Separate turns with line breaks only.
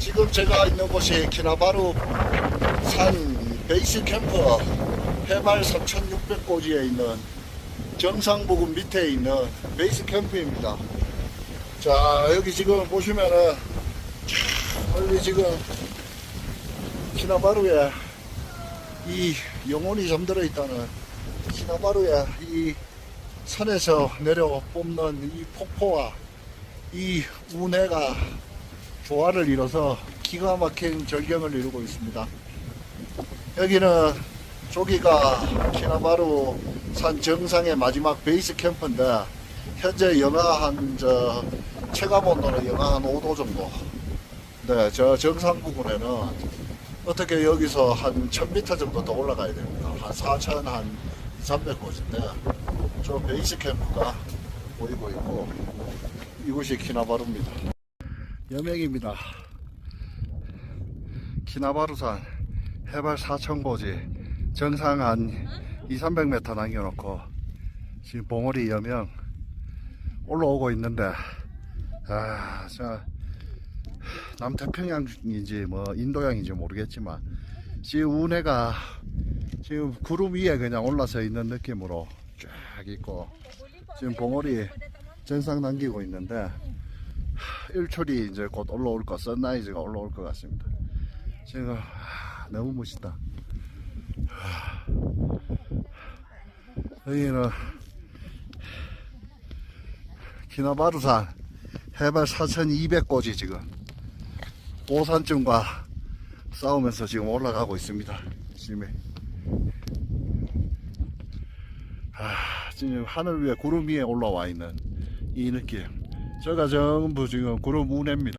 지금 제가 있는 곳이 키나바루 산 베이스 캠프 해발 3,600고지에 있는 정상 부근 밑에 있는 베이스 캠프입니다. 자, 여기 지금 보시면은 여기 지금 키나바루에 이 영혼이 잠들어 있다는 키나바루에 이 산에서 내려 뽑는 이 폭포와 이 운해가 조화를 이뤄서 기가 막힌 절경을 이루고 있습니다. 여기는 저기가 키나바루 산 정상의 마지막 베이스 캠프인데 현재 영하 한저 체감 온도는 영하 한 5도 정도. 네, 저 정상 부근에는 어떻게 여기서 한 1000m 정도 더 올라가야 됩니다. 한 4000, 한 300곳인데 저 베이스 캠프가 보이고 있고 이곳이 키나바루입니다. 여명입니다. 키나바루산 해발 4,000고지 정상 한 2, 300m 남겨놓고 지금 봉오리 여명 올라오고 있는데 아, 저 남태평양인지 뭐 인도양인지 모르겠지만 지금 운해가 지금 구름 위에 그냥 올라서 있는 느낌으로 쫙 있고 지금 봉오리 정상 남기고 있는데 하, 일출이 이제 곧 올라올 것, 선라이즈가 올라올 것 같습니다. 지금 하, 너무 멋있다. 하. 여기는 키나바루산 해발 4,200고지 지금 오산쯤과 싸우면서 지금 올라가고 있습니다. 아, 지금 하늘 위에 구름 위에 올라와 있는 이 느낌. 저가 전부 지금 구름 운해입니다.